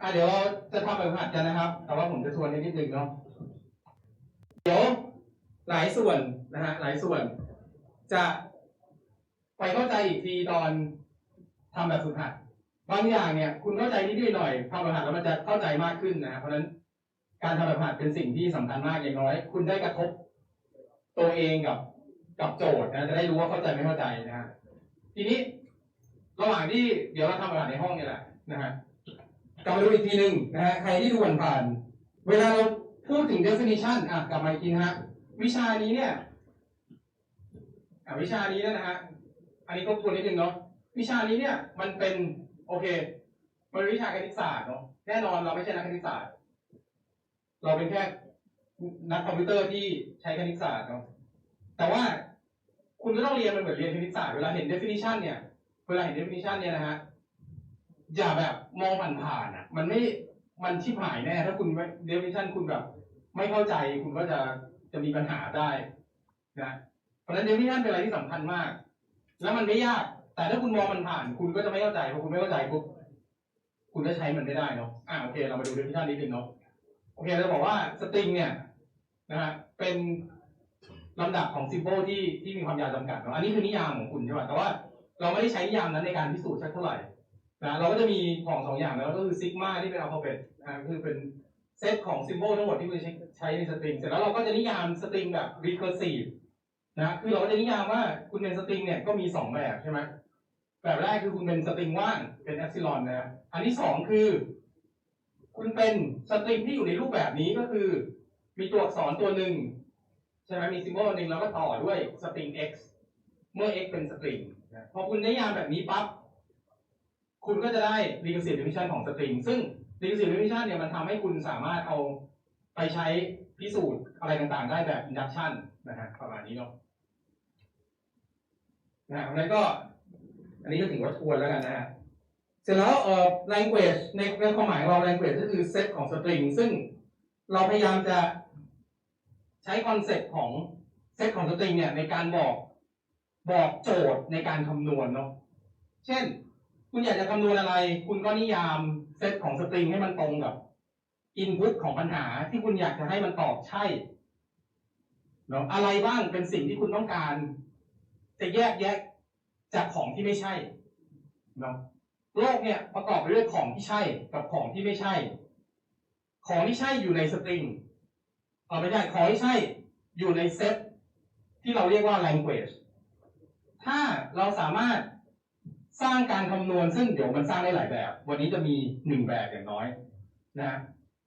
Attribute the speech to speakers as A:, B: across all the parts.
A: อะเดี๋ยวเราจะทำแบบหัดกันนะครับ แต่ว่าผมจะชวนนิดนึงเนาะ เดี๋ยวหลายส่วนนะฮะหลายส่วน จะไปเข้าใจอีกทีตอนทำแบบฝึกหัด บางอย่างเนี่ย คุณเข้าใจนิดๆหน่อยทำแบบหัดแล้วมันจะเข้าใจมากขึ้นนะเพราะฉะนั้นการทำแบบหัดเป็นสิ่งที่สำคัญมากอย่างน้อย คุณได้กระทบตัวเองกับกับโจทย์นะจะได้รู้ว่าเข้าใจไม่เข้าใจนะฮะทีนี้ระหว่างที่เดี๋ยวเราทำแบบหัดในห้องนี่แหละนะฮะ กลับมาดูอีกทีหนึ่งนะฮะใครที่ดูผ่านๆเวลาเราพูดถึง definition อะกลับมาอีกทีนะฮะวิชานี้เนี่ยอะวิชานี้นยนะฮะอันนี้ก็ทวนนิดนึงเนาะวิชานี้เนี่ยมันเป็นโอเค มันเป็นวิชาคณิตศาสตร์เนาะแน่นอนเราไม่ใช่นักคณิตศาสตร์ เราเป็นแค่นักคอมพิวเตอร์ที่ใช้คณิตศาสตร์เนาะแต่ว่าคุณก็ต้องเรียนมันเหมือนเรียนคณิตศาสตร์เวลาเห็น definition เนี่ย เวลาเห็น definition เนี่ยนะฮะ อย่าแบบมองผ่านๆอะ มันไม่มันชิบหายแน่ ถ้าคุณไม่ definition คุณแบบ ไม่เข้าใจคุณก็จะจะมีปัญหาได้นะเพราะฉะนั้น definition เป็นอะไรที่สำคัญมาก แล้วมันไม่ยาก แต่ถ้าคุณมองมันผ่าน คุณก็จะไม่เข้าใจพอคุณไม่เข้าใจปุ๊บคุณก็ใช้มันไม่ได้เนาะอ่าโอเค เรามาดู definition นิดนึงเนาะโอเคเราบอกว่า string เนี่ยนะฮะเป็นลำดับของ symbol ที่ที่มีความยาวจำกัดเนาะอันนี้คือนิยามของคุณใช่ป่ะแต่ว่าเราไม่ได้ใช้นิยามนั้นในการพิสูจน์สักเท่าไหร่ นะเราก็จะมีของสองอย่างแล้วก็คือซิกมาที่เป็นอัลฟาเบตอ่าคือเป็นเซตของซิมโบลทั้งหมดที่คุณใช้ใช้ในสตริงเสร็จแล้วเราก็จะนิยามสตริงแบบ recursive นะคือเราก็จะนิยามว่าคุณเป็นสตริงเนี่ยก็มีสองแบบใช่ไหมแบบแรกคือคุณเป็นสตริงว่างเป็นแอปซิลอนนะอันที่สองคือ คุณเป็นสตริงที่อยู่ในรูปแบบนี้ก็คือ มีตัวอักษรตัวหนึ่งใช่ไหมมีซิมโบลหนึ่งแล้วก็ต่อด้วยสตริง x เมื่อ x เป็นสตริงนะพอคุณนิยามแบบนี้ปั๊บ คุณก็จะได้ recursive definition ของสตริง ซึ่ง recursive definition เนี่ยมันทำให้คุณสามารถเอาไปใช้พิสูจน์อะไรต่างๆ ได้แบบ induction นะฮะประมาณนี้เนาะนะฮะเพราะฉะนั้นก็ อันนี้ก็ถือว่าทวนแล้วกันนะฮะเสร็จแล้วเอ่อ language ในในความหมายของเรา language ก็คือเซตของสตริง ซึ่งเราพยายามจะใช้คอนเซ็ปต์ของเซตของสตริงเนี่ยในการบอกบอกโจทย์ในการคำนวณเนาะ เช่น คุณอยากจะคำนวณอะไร คุณก็นิยามเซตของสตริงให้มันตรงกับ input ของปัญหาที่คุณอยากจะให้มันตอบใช่เนาะอะไรบ้างเป็นสิ่งที่คุณต้องการ จะแยกแยะจากของที่ไม่ใช่เนาะโลกเนี่ยประกอบไปด้วยของที่ใช่กับของที่ไม่ใช่ ของที่ใช่อยู่ในสตริงเออไม่ใช่ของที่ใช่อยู่ในเซตที่เราเรียกว่า language ถ้าเราสามารถ สร้างการคำนวณซึ่งเดี๋ยวมันสร้างได้หลายแบบ วันนี้จะมีหนึ่งแบบอย่างน้อยนะ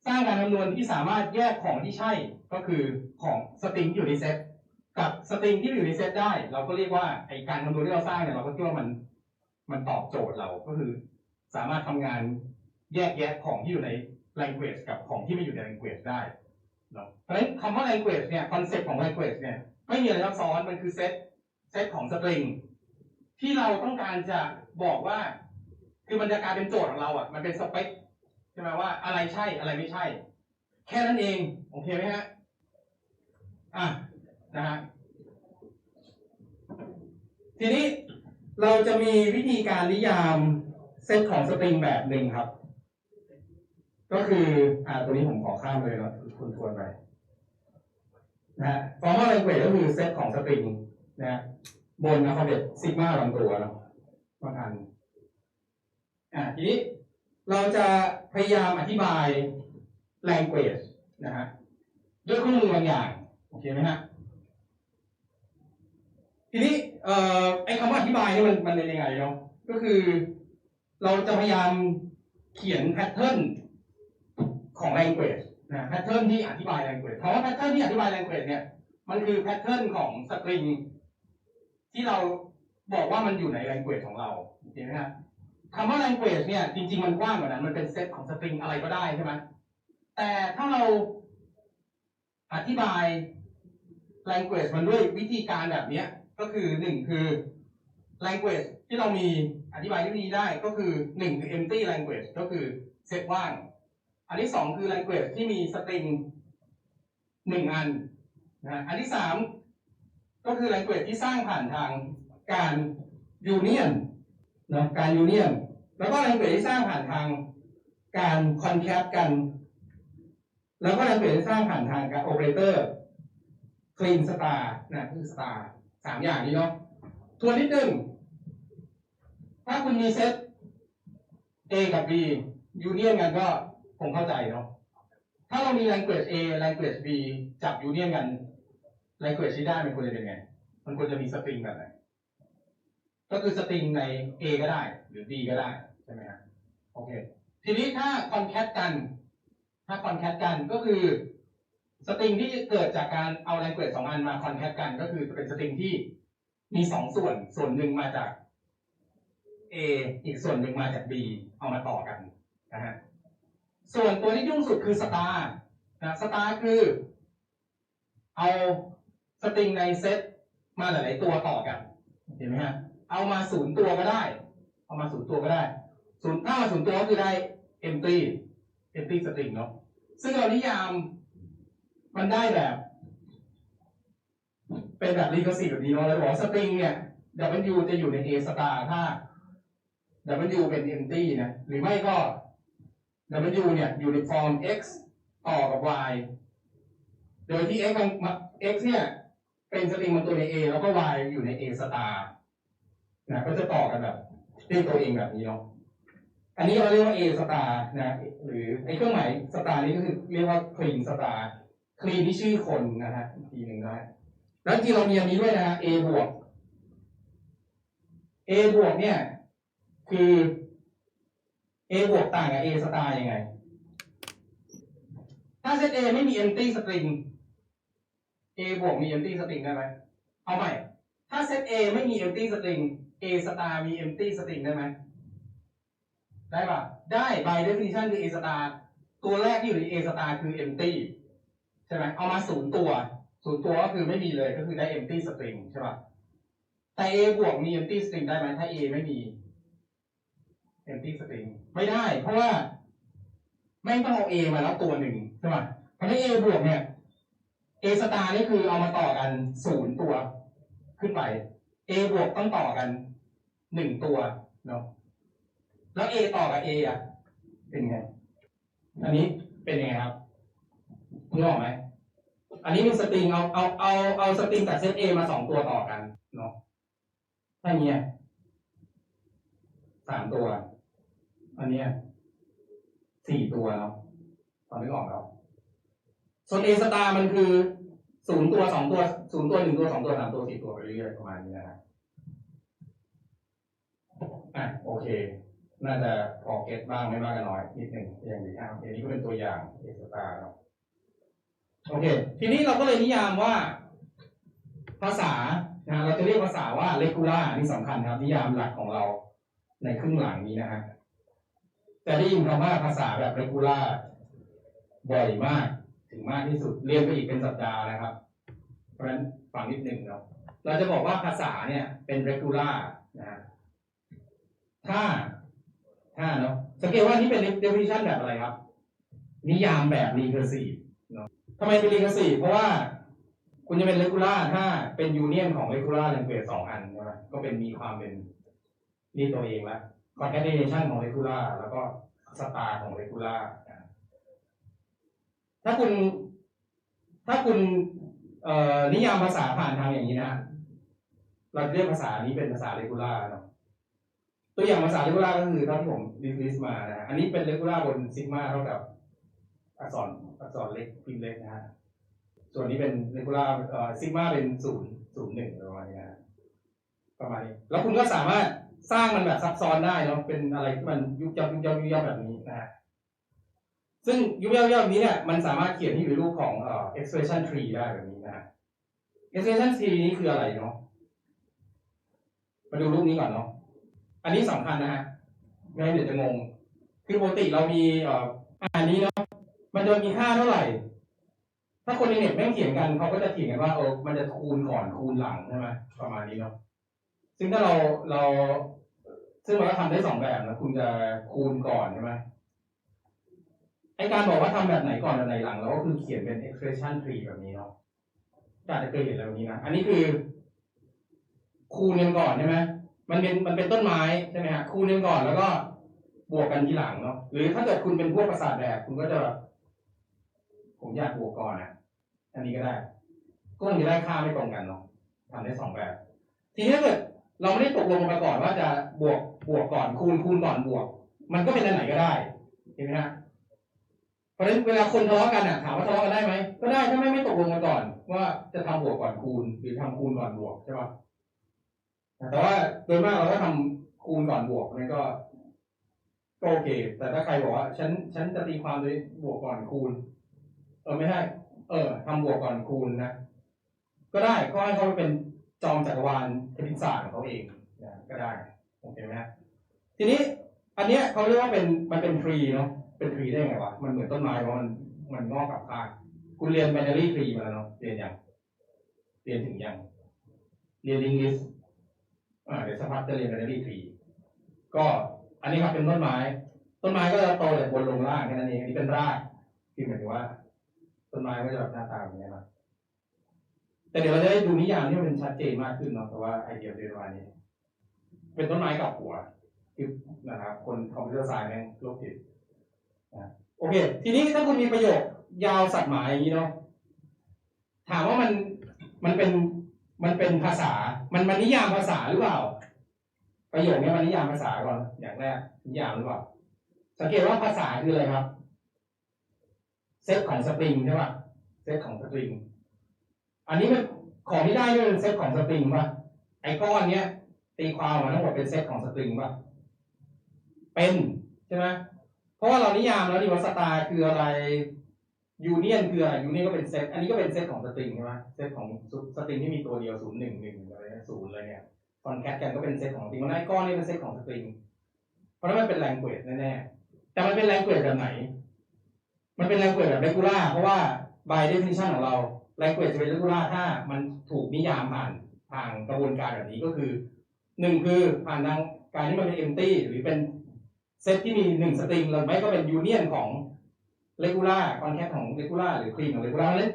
A: สร้างการคำนวณที่สามารถแยกของที่ใช่ก็คือของสตริงที่อยู่ในเซตกับสตริงที่อยู่ในเซตได้ เราก็เรียกว่าไอการคำนวณที่เราสร้างเนี่ยเราก็คิดว่ามัน มันตอบโจทย์เราก็คือ สามารถทำงานแยกแยะของที่อยู่ใน language กับของที่ไม่อยู่ใน language ได้เนาะเพราะฉะนั้นคำว่า language เนี่ยคอนเซ็ปต์ของ language เนี่ยไม่มีอะไรซับซ้อนมันคือเซตเซตของสตริงที่เราต้องการจะ บอกว่า คือมันจะกลายเป็นโจทย์ของเราอะ มันเป็นสเปคใช่ไหมว่าอะไรใช่อะไรไม่ใช่ แค่นั้นเอง โอเคไหมฮะอะนะฮะทีนี้เราจะมีวิธีการนิยามเซตของสตริงแบบหนึ่งครับ ก็คืออ่าตัวนี้ผมขอข้ามเลยนะคุณทวนไปนะฮะ formal language ก็คือเซตของสตริงนะฮะบนอัลฟาเบตซิกมาลำตัวเนาะ บางอันอ่าทีนี้เราจะพยายามอธิบาย language นะฮะด้วยข้อมูลบางอย่าง โอเคไหมฮะทีนี้เอ่อไอ้คำว่าอธิบายนี่มันมันเป็นยังไงเนาะก็คือเราจะพยายามเขียนแพทเทิร์นของ language นะแพทเทิร์นที่อธิบาย language คำว่าแพทเทิร์นที่อธิบาย language เนี่ย มันคือแพทเทิร์นของสตริงที่เรา บอกว่ามันอยู่ใน language ของเราโอเคไหมฮะคำว่า language เนี่ยจริง ๆ มันกว้างกว่านั้น มันเป็นเซตของสตริงอะไรก็ได้ใช่ไหมแต่ถ้าเราอธิบาย language มันด้วยวิธีการแบบนี้ก็คือหนึ่งคือ language ที่เรามีอธิบายที่นี้ได้ก็คือหนึ่งคือ empty language ก็คือเซตว่าง อันที่สองคือ language ที่มีสตริงหนึ่งอันนะฮะอันที่สามก็คือ language ที่สร้างผ่านทาง การ union นะการ union แล้วก็ language ที่สร้างผ่านทางการคอนแคปกัน แล้วก็ language ที่สร้างผ่านทางการโอเปอเรเตอร์ clean star นะคือ star สามอย่างนี้เนาะทวนนิดนึงถ้าคุณมีเซต A กับ B ยูเนียนกันก็คงเข้าใจเนาะถ้าเรามี language A language B จับยูเนียนกัน language ที่ได้มันควรจะเป็นไง มันควรจะมีสตริงแบบไหน ก็คือสตริงใน A ก็ได้ หรือ B ก็ได้ ใช่ไหมครับโอเค ทีนี้ถ้า concat กัน ถ้า concat กันก็คือสตริงที่เกิดจากการเอา language สองอันมา concat กัน ก็คือเป็นสตริงที่มีสองส่วน ส่วนหนึ่งมาจาก A อีกส่วนหนึ่งมาจาก B เอามาต่อกันนะฮะส่วนตัวที่ยุ่งสุดคือ star นะ star คือ เอาสตริงในเซตมาหลาย ๆ ตัวต่อกัน เห็นไหมฮะ เอามาศูนย์ตัวก็ได้ เอามาศูนย์ตัวก็ได้ศูนย์ถ้ามาศูนย์ตัวก็คือได้ empty empty string เนาะซึ่งเรานิยามมันได้แบบ เป็นแบบ recursive แบบนี้เนาะเราบอก string เนี่ย W จะอยู่ใน A star ถ้า W เป็น empty นะ หรือไม่ก็ W เนี่ยอยู่ในฟอร์ม x ต่อกับ y โดยที่ x มัน x เนี่ย เป็นสตริงมันตัวใน A แล้วก็ y อยู่ใน A star นะก็จะต่อกันแบบเรีตัวเองแบบนี้เนาะอันนี้เราเรียกว่า A star นะ หรือไอ้เครื่องหมาย star นี้ก็คือเรียกว่า clean star clean ที่ชื่อคนนะฮะอีกทีหนึ่งนะแล้วจริงเรามีอันนี้ด้วยนะฮะ A บวก A บวกเนี่ย คือ A บวกต่างกับ A star ยังไง ถ้าเซต A ไม่มี empty string A บวกมี empty string ได้ไหมเอาใหม่ ถ้าเซต A ไม่มี empty string A star มี empty string ได้ไหมได้ปะได้ by definition คือ A star ตัวแรกที่อยู่ใน A star คือ empty ใช่ไหมเอามาศูนย์ตัวศูนย์ตัวก็คือไม่มีเลยก็คือได้ empty string ใช่ปะแต่ A บวกมี empty string ได้ไหมถ้า A ไม่มี empty string ไม่ได้ เพราะว่าแม่งต้องเอา A มาแล้วตัวหนึ่งใช่ปะเพราะฉะนั้น A บวกเนี่ย A star นี่คือเอามาต่อกันศูนย์ตัวขึ้นไป A บวกต้องต่อกัน หนึ่งตัวเนาะแล้ว A ต่อกับ A อะ เป็นไง อันนี้เป็นยังไงครับนึกออกไหม อันนี้เป็นสตริงเอาเอาเอาเอาสตริงจากเซต A มาสองตัวต่อกันเนาะถ้าเนี้ยสามตัว อันเนี้ยสี่ตัวเนาะตอนนึกออกแล้วส่วน A สตาร์มันคือศูนย์ตัวสองตัวศูนย์ตัวหนึ่งตัวสองตัวสามตัวสี่ตัวไปเรื่อยๆประมาณนี้นะฮะ อะโอเค น่าจะพอเก็ตบ้างไม่มากก็น้อยนิดหนึ่งอย่างนี้อะโอเคนี่ก็เป็นตัวอย่าง A สตาร์เนาะโอเค ทีนี้เราก็เลยนิยามว่าภาษานะเราจะเรียกภาษาว่า regular นี่สำคัญครับ นิยามหลักของเราในครึ่งหลังนี้นะฮะจะได้ยินคำว่าภาษาแบบ regular บ่อยมากถึงมากที่สุดเรียนไปอีกเป็นสัปดาห์นะครับ เพราะฉะนั้นฟังนิดหนึ่งเนาะเราจะบอกว่าภาษาเนี่ยเป็น regular นะฮะ ถ้า ถ้าเนาะสังเกตว่านี่เป็น definition แบบอะไรครับ นิยามแบบ recursive เนาะทำไมเป็น recursive เพราะว่าคุณจะเป็น regular ถ้าเป็น union ของ regular language สองอันใช่ไหมก็เป็นมีความเป็นนี่ตัวเองละ concatenation ของ regular แล้วก็ star ของ regular ถ้าคุณ ถ้าคุณเอ่อนิยามภาษาผ่านทางอย่างนี้นะ เราจะเรียกภาษานี้เป็นภาษา regular เนาะ ตัวอย่างภาษา regular ก็คือท่าที่ผมลิสมานะอันนี้เป็น regular บน sigma เท่ากับอักษรอักษรเล็กพิมพ์เล็กนะฮะส่วนนี้เป็น regular เอ่อ sigma เป็นศูนย์ศูนย์หนึ่งประมาณนี้นะฮะประมาณนี้แล้วคุณก็สามารถสร้างมันแบบซับซ้อนได้เนาะเป็นอะไรที่มันยุบยับยุบยับยุบยับแบบนี้นะฮะซึ่งยุบยับยุบยับแบบนี้เนี่ยมันสามารถเขียนที่อยู่ในรูปของเอ่อ expression tree ได้แบบนี้นะฮะ expression tree นี้คืออะไรเนาะมาดูรูปนี้ก่อนเนาะ อันนี้สำคัญนะฮะไม่งั้นเดี๋ยวจะงง คือปกติเรามีเอ่ออันนี้เนาะมันจะมีค่าเท่าไหร่ ถ้าคนในเน็ตแม่งเขียนกันเขาก็จะเขียนกันว่าเออมันจะคูณก่อนคูณหลังใช่ไหมประมาณนี้เนาะซึ่งถ้าเราเรา ซึ่งมันก็ทำได้สองแบบนะคุณจะคูณก่อนใช่ไหมไอการบอกว่าทำแบบไหนก่อนแบบไหนหลังเราก็คือเขียนเป็น expression tree แบบนี้เนาะอาจจะเคยเห็นอะไรแบบนี้นะ อันนี้คือคูณกันก่อนใช่ไหม มันเป็นมันเป็นต้นไม้ใช่ไหมฮะคูณกันก่อนแล้วก็บวกกันทีหลังเนาะหรือถ้าเกิดคุณเป็นพวกประสาทแดกคุณก็จะแบบผมอยากบวกก่อนอะอันนี้ก็ได้ ก็มันจะได้ค่าไม่ตรงกันเนาะทำได้สองแบบ ทีนี้ถ้าเกิดเราไม่ได้ตกลงกันมาก่อนว่าจะบวกบวกก่อนคูณคูณก่อนบวก มันก็เป็นอันไหนก็ได้เห็นไหมฮะเพราะฉะนั้นเวลาคนทะเลาะกันอะถามว่าทะเลาะกันได้ไหมก็ได้ถ้าไม่ไม่ตกลงกันก่อน ว่าจะทำบวกก่อนคูณหรือทำคูณก่อนบวกใช่ปะ แต่ว่าโดยมากเราก็ทำคูณก่อนบวกนั่นก็ก็โอเค แต่ถ้าใครบอกว่าฉันฉันจะตีความโดยบวกก่อนคูณ เออไม่ใช่เออทำบวกก่อนคูณนะก็ได้ก็ให้เขาไปเป็นจอมจักรวาลคณิตศาสตร์ของเขาเองนะก็ได้โอเคไหมทีนี้อันเนี้ยเขาเรียกว่าเป็นมันเป็นทรีเนาะเป็นทรีได้ไงวะมันเหมือนต้นไม้เพราะมันมันงอกกับข้างคุณเรียน binary tree มาแล้วเนาะเรียนยังเรียนถึงยังเรียน English อ่า เดี๋ยวสักพักจะเรียน binary tree ก็อันนี้ครับเป็นต้นไม้ ต้นไม้ก็จะโตจากบนลงล่างแค่นั้นเองอันนี้เป็นรากคือหมายถึงว่า ต้นไม้ก็จะแบบหน้าตาแบบนี้นะแต่เดี๋ยวเราจะได้ดูนิยามที่มันชัดเจนมากขึ้นเนาะแต่ว่าไอเดียเป็นประมาณนี้ เป็นต้นไม้กับหัวคือนะครับคนคอมพิวเตอร์ไซน์แม่งโลกจิตโอเค ทีนี้ถ้าคุณมีประโยคยาวสัตว์หมายอย่างนี้เนาะถามว่ามันมันเป็น มันเป็นภาษา มันมันนิยามภาษาหรือเปล่า ประโยคนี้มันนิยามภาษาก่อนอย่างแรกนิยามหรือเปล่า สังเกตว่าภาษาคืออะไรครับ เซตของสตริงใช่ป่ะเซตของสตริง อันนี้มันของที่ได้นี่เป็นเซตของสตริงป่ะไอ้ก้อนเนี้ย ตีความมาทั้งหมดเป็นเซตของสตริงป่ะ เป็นใช่ไหมเพราะว่าเรานิยามแล้วดีว่าสตาร์คืออะไร ยูเนียนคืออะไรยูเนียนก็เป็นเซตอันนี้ก็เป็นเซตของสตริงใช่ไหมเซตของสตริงที่มีตัวเดียวศูนย์หนึ่งหนึ่งอะไรศูนย์อะไรเนี่ยคอนแคทกันก็เป็นเซตของสตริงมันไอ้ก้อนนี่เป็นเซตของสตริง เพราะนั้นมันเป็นแรงเกจแน่ๆแต่มันเป็นแรงเกจแบบไหน มันเป็น language แบบ regular เพราะว่า by definition ของเรา language จะเป็น regular ถ้ามันถูกนิยามผ่านทางกระบวนการแบบนี้ก็คือหนึ่งคือผ่านทางการที่มันเป็น empty หรือเป็นเซตที่มีหนึ่งสตริงหรือไม่ก็เป็น union ของ regular concat ของ regular หรือ clean ของ regular เนั้น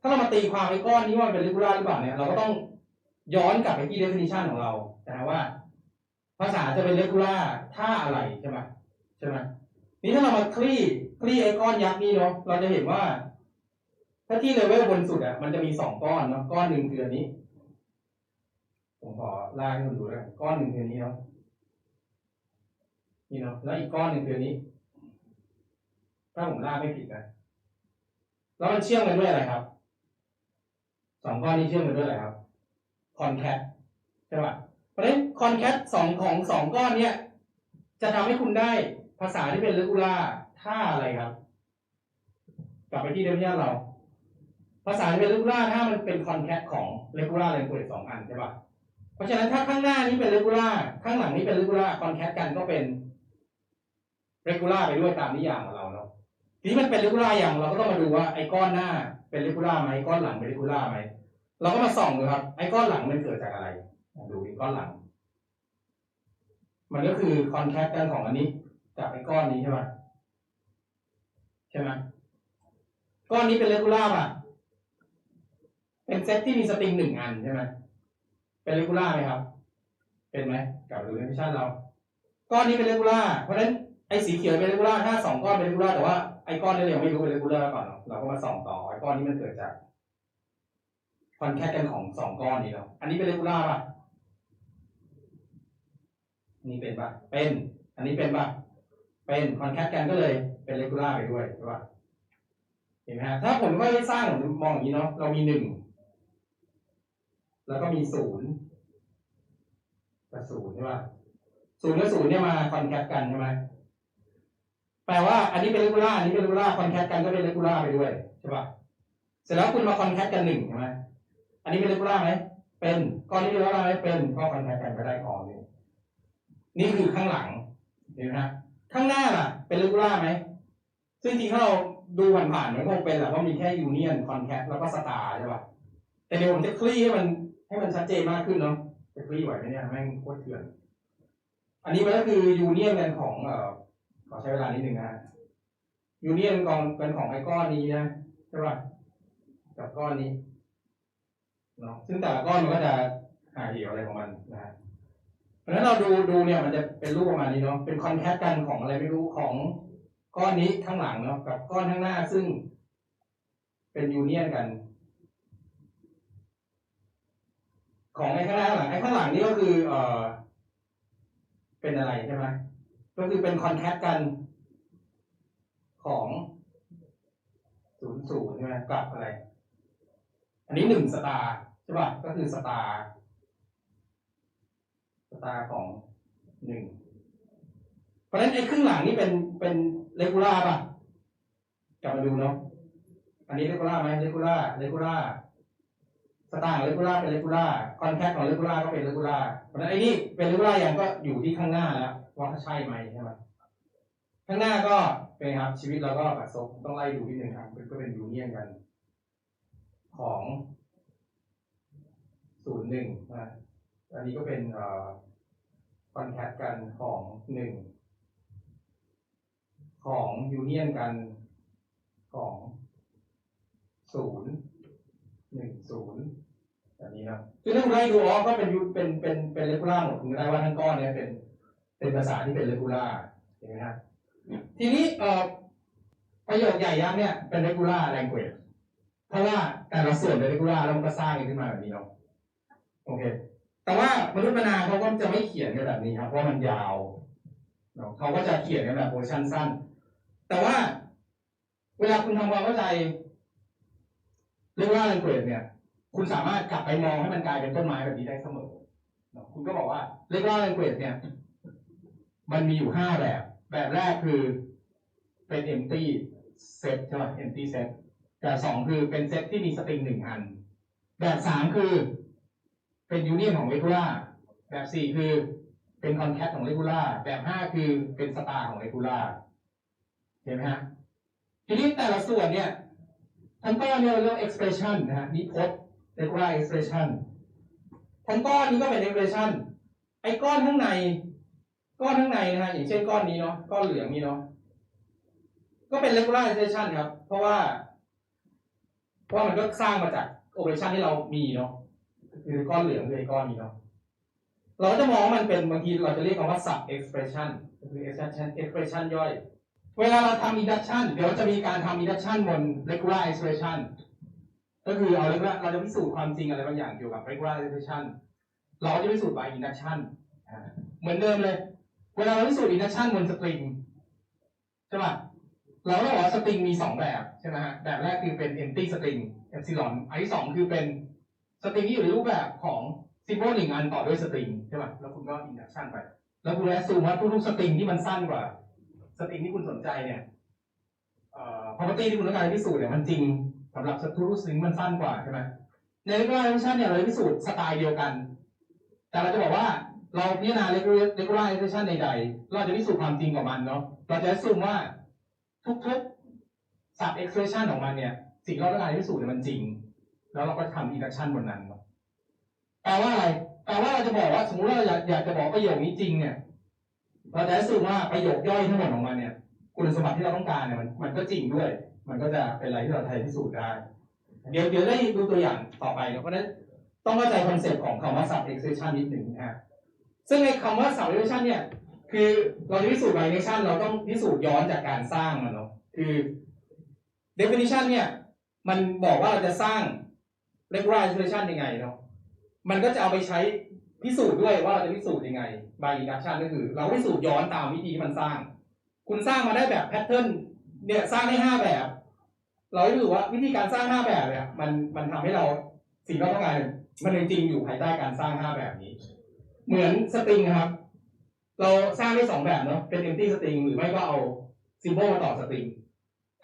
A: ถ้าเรามาตีความไอ้ก้อนนี้ว่ามันเป็น regular หรือเปล่าเนี่ยเราก็ต้องย้อนกลับไปที่ definition ของเรานะว่า ภาษาจะเป็น regular ถ้าอะไรใช่ไหมใช่ไหมนี่ถ้าเรามาคลี่คลี่ไอ้ก้อนยักษ์นี่เนาะเราจะเห็นว่า ถ้าที่เลเวลบนสุดอะมันจะมีสองก้อนเนาะก้อนหนึ่งคืออันนี้ผมขอลากให้คุณดูด้วก้อนหนึ่งคืออันนี้เนาะนี่เนาะแล้วอีกก้อนหนึ่งคืออันนี้ ถ้าผมลากไม่ผิดนะแล้วมันเชื่อมกันด้วยอะไรครับสองก้อนนี้เชื่อมกันด้วยอะไรครับคอนแคทใช่ป่ะเพราะฉะนั้นคอนแคทสองของสองก้อนเนี้ยจะทำให้คุณได้ภาษาที่เป็น regular ถ้าอะไรครับ กลับไปที่เดิมที่เรา ภาษาที่เป็น regular ถ้ามันเป็น concat ของ regular language สองอันใช่ปะเพราะฉะนั้นถ้าข้างหน้านี้เป็น regular ข้างหลังนี้เป็น regular concat กันก็เป็น regular ไปด้วยตามนิยามของเราเนาะ ทีนี้มันเป็น regular อย่างเราก็ต้องมาดูว่าไอ้ก้อนหน้าเป็น regular ไหมก้อนหลังเป็น regular ไหมเราก็มาส่องดูครับ ไอ้ก้อนหลังมันเกิดจากอะไร ดูไอ้ก้อนหลัง มันก็คือ concat กันของอันนี้จากไอ้ก้อนนี้ใช่ไหมใช่ไหมก้อนนี้เป็นเรกูล่าป่ะ เป็นเซตที่มีสตริงหนึ่งอันใช่ไหมเป็นเรกูล่าไหมครับ เป็นไหมกลับดูในมิชชั่นเรา ก้อนนี้เป็นเรกูล่าเพราะฉะนั้นไอ้สีเขียวเป็นเรกูล่าถ้าสองก้อนเป็นเรกูล่าแต่ว่า อ้ก้อนนี้เรายังไม่รู้เป็นเรกูล่าก่อนเนาะเราก็มาส่องต่อไอ้ก้อนนี้มันเกิดจากคอนแคกันของสองก้อนนี้เนาะอันนี้เป็นเรกูล่าป่ะนี่เป็นป่ะเป็น อันนี้เป็นป่ะเป็นคอนแคกันก็เลยเป็นเรกูล่าไปด้วยใช่ป่ะเห็นไหมฮะถ้าผมก็ได้สร้างผมมองอย่างนี้เนาะเรามีหนึ่งแล้วก็มีศูนย์กับศูนย์ใช่ป่ะศูนย์กับศูนย์เนี่ยมาคอนแคกันใช่ไหม แปลว่าอันนี้เป็นเรกูล่าอันนี้เป็นเรกูล่าคอนแคทกันก็เป็นเรกูล่าไปด้วยใช่ป่ะเสร็จแล้วคุณมาคอนแคทกันหนึ่งใช่ไหมอันนี้เป็นเรกูล่าไหมเป็นก้อนนี้เรกูล่าไหมเป็นก็คอนแคทกันก็ได้ก้อนนี้นี่คือข้างหลังเห็นไหมฮะข้างหน้าล่ะ เป็นเรกูล่าไหมซึ่งจริงๆถ้าเราดูผ่านๆมันคงเป็นแหละเพราะมีแค่ยูเนียนคอนแคทแล้วก็สตาร์ใช่ป่ะแต่เดี๋ยวผมจะคลี่ให้มันให้มันชัดเจนมากขึ้นเนาะจะคลี่ไหวไหมเนี่ยแม่งโคตรเถื่อนอันนี้มันก็คือยูเนียนกันของเอ่อ ขอใช้เวลานิดหนึ่งนะยูเนียนกองเป็นของไอ้ก้อนนี้นะใช่ป่ะกับก้อนนี้เนาะซึ่งแต่ละก้อนมันก็จะหาเหวอะไรของมันนะฮะเพราะฉะนั้นเราดูดูเนี่ยมันจะเป็นรูปประมาณนี้เนาะเป็นคอนแทคกันของอะไรไม่รู้ของก้อนนี้ข้างหลังเนาะกับก้อนข้างหน้าซึ่ง เป็นยูเนียนกัน ของไอ้ข้างหน้าหลังไอ้ข้างหลังนี่ก็คือ เอ่อ เป็นอะไรใช่ไหม ก็คือเป็นคอนแทคกันของศูนย์ศูนย์ใช่ไหมกับอะไร อันนี้หนึ่งสตาร์ใช่ป่ะก็คือสตาร์สตาร์ของหนึ่งเพราะฉะนั้นไอ้ครึ่งหลังนี่เป็นเป็นเลกูล่าป่ะกลับมาดูเนาะอันนี้เลกูล่าไหมเลกูล่าเลกูล่าสตาร์ของเลกูล่าเป็นเลกูล่าคอนแทคของเลกูล่าก็เป็นเลกูล่าเพราะฉะนั้นไอ้นี่เป็นเลกูล่าอย่างก็อยู่ที่ข้างหน้าแล้ว ว่าใช่ไหมใช่ไหมข้างหน้าก็เป็นครับชีวิตเราก็แบบซบต้องไล่ดูนิดนึงครับก็เป็นยูเนียนกัน ของศูนย์หนึ่งนะอันนี้ก็เป็นคอนแทคกันของหนึ่งของยูเนียนกันของศูนย์หนึ่งศูนย์แบบนี้นะคือถ้าคุณไล่ดูอ๋อก็เป็นยูเป็นเป็นเป็นเลกูล่าหมดคุณได้ว่าทั้งก้อนเนี้ยเป็น เป็นภาษาที่เป็นเลกูล่าเห็นไหมฮะทีนี้เอ่อประโยคใหญ่ยักษ์เนี่ยเป็นเลกูล่าแลงเกจเพราะว่าแต่ละส่วนเป็นเรกูล่าแล้วมันก็สร้างกันขึ้นมาแบบนี้เนาะโอเค แต่ว่ามนุษย์มนาเขาก็จะไม่เขียนกันแบบนี้ครับเพราะมันยาวเนาะเขาก็จะเขียนกันแบบเวอร์ชันสั้น แต่ว่าเวลาคุณทำความเข้าใจเรียกว่า language เนี่ย คุณสามารถกลับไปมองให้มันกลายเป็นต้นไม้แบบนี้ได้เสมอเนาะคุณก็บอกว่าเรียกว่า language เนี่ย มันมีอยู่ห้าแบบ แบบแรกคือเป็น empty set ใช่ไหม empty set แบบสองคือเป็นเซตที่มีสตริงหนึ่งอัน แบบสามคือเป็นยูเนียนของเรกูล่าแบบสี่คือเป็นคอนแคทของเรกูล่าแบบห้าคือเป็นสตาร์ของเรกูล่าเห็นไหมฮะทีนี้แต่ละส่วนเนี่ยทั้งก้อนเนี่ยเราเรียก expression นะฮะนี่พจน์ regular expression ทั้งก้อนนี้ก็เป็น expression ไอ้ก้อนข้างใน ก้อนข้างในนะฮะอย่างเช่นก้อนนี้เนาะก้อนเหลืองนี่เนาะก็เป็น regular expression ครับ เพราะว่า เพราะมันก็สร้างมาจากโอเปอเรชันที่เรามีเนาะคือก้อนเหลืองคือก้อนนี้เนาะเราจะมองว่ามันเป็นบางทีเราจะเรียกคำว่า sub expression คือ expression expression ย่อย เวลาเราทำ induction เดี๋ยวจะมีการทำ induction บน regular expression ก็คือเอา regular เราจะพิสูจน์ความจริงอะไรบางอย่างเกี่ยวกับ regular expression เราจะพิสูจน์ by induction เหมือนเดิมเลย เวลาเราพิสูจน์ induction บนสตริงใช่ป่ะเราต้องบอกว่าสตริงมีสองแบบใช่ไหมฮะแบบแรกคือเป็น empty string epsilon อันที่สองคือเป็นสตริงที่อยู่ในรูปแบบของ symbol หนึ่งอันต่อด้วยสตริงใช่ป่ะแล้วคุณก็ induction ไป แล้วคุณแอสซูมว่าทุกๆสตริงที่มันสั้นกว่า สตริงที่คุณสนใจเนี่ยเอ่อ property ที่คุณต้องการพิสูจน์เนี่ยมันจริงสำหรับทุกๆสตริงมันสั้นกว่าใช่ไหมใน regular expression เนี่ยเราพิสูจน์สไตล์เดียวกัน แต่เราจะบอกว่า เราพิจารณา regular regular expression ใดๆ เราจะพิสูจน์ความจริงของมันเนาะ เราจะสซูมว่าทุกๆ sub expression ของมันเนี่ย สิ่งที่เราต้องการพิสูจน์เนี่ยมันจริง แล้วเราก็ทำ induction บนนั้นเอะแปลว่าอะไร แปลว่าเราจะบอกว่าสมมติว่าเราอยากอยากจะบอกประโยคนี้จริงเนี่ย เราจะรู้ว่าประโยคย่อยทั้งหมดของมันเนี่ย คุณสมบัติที่เราต้องการเนี่ยมันมันก็จริงด้วย มันก็จะเป็นอะไรที่เราไทยพิสูจน์ได้ เดี๋ยวเดี๋ยวได้ดูตัวอย่างต่อไปเพราะฉะนั้นต้องเข้าใจคอนเซ็ปต์ของคำว่า sub expression นิดหนึ่งนะฮะ ซึ่งในคำว่า sub expression เนี่ย คือเราจะพิสูจน์ validation เราต้องพิสูจน์ย้อนจากการสร้างมันเนาะคือ definition เนี่ย มันบอกว่าเราจะสร้าง regular expression ยังไงเนาะมันก็จะเอาไปใช้พิสูจน์ด้วยว่าเราจะพิสูจน์ยังไง by induction ก็คือ เราพิสูจน์ย้อนตามวิธีที่มันสร้าง คุณสร้างมาได้แบบแพทเทิร์นเนี่ยสร้างได้ห้าแบบ เราพิสูจน์ว่าวิธีการสร้างห้าแบบเนี่ยมันมันทำให้เราสิ่งที่เราต้องการมันจริงๆอยู่ภายใต้การสร้างห้าแบบนี้ เหมือนสตริงครับ เราสร้างได้สองแบบเนาะเป็น empty string หรือไม่ก็เอา symbol มาต่อสตริง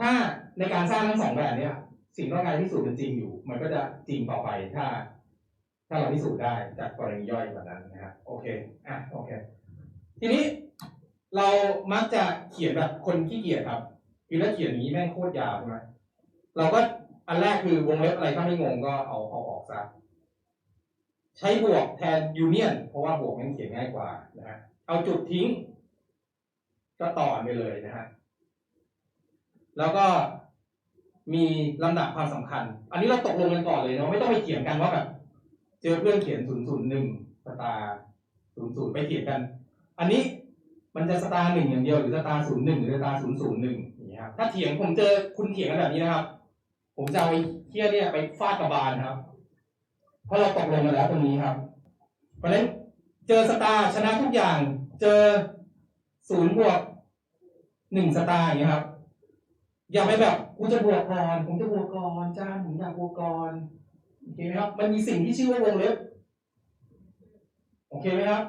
A: ถ้าในการสร้างทั้งสองแบบเนี้ยสิ่งต้องการพิสูจน์เป็นจริงอยู่ มันก็จะจริงต่อไปถ้า ถ้าเราพิสูจน์ได้จากกรณีย่อยแบบนั้นนะครับโอเคอะโอเค ทีนี้เรามักจะเขียนแบบคนขี้เกียจครับคือถ้าเขียนนี้แม่งโคตรยาวใช่ไหมเราก็อันแรกคือวงเล็บอะไรถ้าไม่งงก็เอาเอาออกซะ ใช้บวกแทนยูเนียนเพราะว่าบวกมันเขียนง่ายกว่านะฮะเอาจุดทิ้ง ก็ต่อไปเลยนะฮะแล้วก็มีลำดับความสำคัญ อันนี้เราตกลงกันก่อนเลยเนาะไม่ต้องไปเถียงกันว่าแบบเจอเพื่อนเขียนศูนย์ศูนย์หนึ่งสตาร์ศูนย์ศูนย์ไปเถียงกัน อันนี้มันจะสตาร์หนึ่งอย่างเดียวหรือสตาร์ศูนย์หนึ่งหรือสตาร์ศูนย์ศูนย์หนึ่งอย่างเงี้ยครับถ้าเถียงผมเจอคุณเถียงกันแบบนี้นะครับ ผมจะเอาไอ้เที่ยเนี่ยไปฟาดกระบาลครับ เพราะเราตกลงกันแล้วตรงนี้ครับ เพราะฉะนั้นเจอสตาร์ชนะทุกอย่าง เจอศูนย์บวกหนึ่งสตาร์อย่างเงี้ครับ อย่าไปแบบกูจะบวกก่อนผมจะบวกก่อนจ้าผมอยากบวกก่อนโอเคไหมครับ มันมีสิ่งที่ชื่อว่าวงเล็บโอเคไหมครับ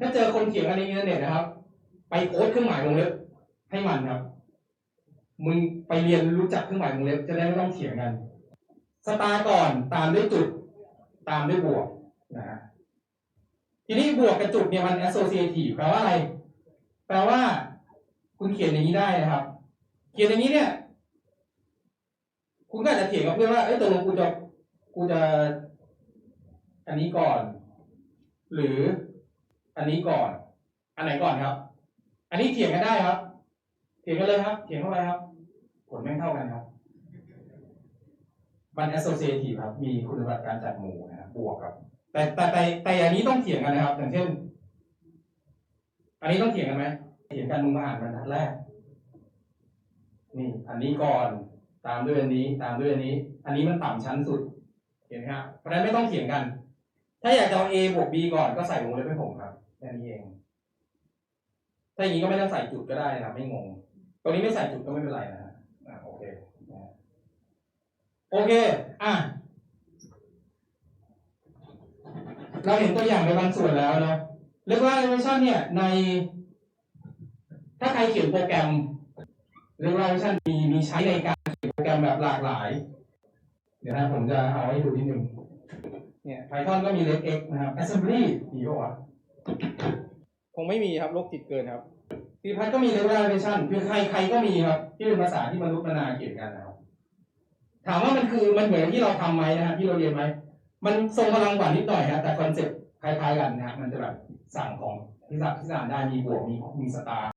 A: ถ้าเจอคนเถียงกันในอินเทอร์เน็ตนะครับ ไปโค้ดเครื่องหมายวงเล็บให้มันครับ มึงไปเรียนรู้จักเครื่องหมายวงเล็บจะได้ไม่ต้องเถียงกัน สตาร์ก่อนตามด้วยจุด ตามด้วยบวกนะฮะทีนี้บวกกับจุดเนี่ยมัน associative แปลว่าอะไร แปลว่า คุณเขียนอย่างนี้ได้นะครับ เขียนอย่างนี้เนี่ย คุณก็อาจจะเถียงกับเพื่อนว่าเอ้ยตกลงกูจะกูจะ อันนี้ก่อน หรือ อันนี้ก่อน อันไหนก่อนครับ อันนี้เถียงกันได้ครับ เถียงกันเลยครับ เถียงเข้าไปครับ ผลไม่เท่ากันครับ มัน associative ครับ มีคุณสมบัติการจัดหมู่นะครับบวกกับ แต่แต่แต่แต่อันนี้ต้องเถียงกันนะครับ อย่างเช่น อันนี้ต้องเถียงกันไหมเถียงกันมึงมาอ่านบรรทัดแรก นี่ อันนี้ก่อนตามด้วยอันนี้ ตามด้วยอันนี้ อันนี้มันต่ำชั้นสุด เห็นไหมครับเพราะฉะนั้นไม่ต้องเถียงกัน ถ้าอยากจะเอา A บวก B ก่อนก็ใส่วงเล็บให้ผมครับแค่นี้เองถ้าอย่างนี้ก็ไม่ต้องใส่จุดก็ได้นะไม่งง ตรงนี้ไม่ใส่จุดก็ไม่เป็นไรนะฮะอ่าโอเคนะฮะ โอเค อะ เราเห็นตัวอย่างไปบางส่วนแล้วเนาะเรียกว่า animation เนี่ยใน ถ้าใครเขียนโปรแกรมเรียกว่า animation มีมีใช้ในการเขียนโปรแกรมแบบหลากหลาย เดี๋ยวนะผมจะเอาให้ดูนิดนึงเนี่ย Python ก็มี LexX นะครับ Assembly มีปะวะคงไม่มีครับโรคจิตเกินครับพีพัทก็มี Regular Animation คือใครใครก็มีครับ ที่เป็นภาษาที่มนุษย์มนาเขียนกันนะครับ ถามว่ามันคือมันเหมือนที่เราทำไหมนะฮะที่เราเรียนไหมมันทรงพลังกว่านิดหน่อยฮะแต่คอนเซ็ปต์คล้ายๆกันนะฮะมันจะแบบสั่งของที่สับที่สานได้มีบวกมีมีสตาร์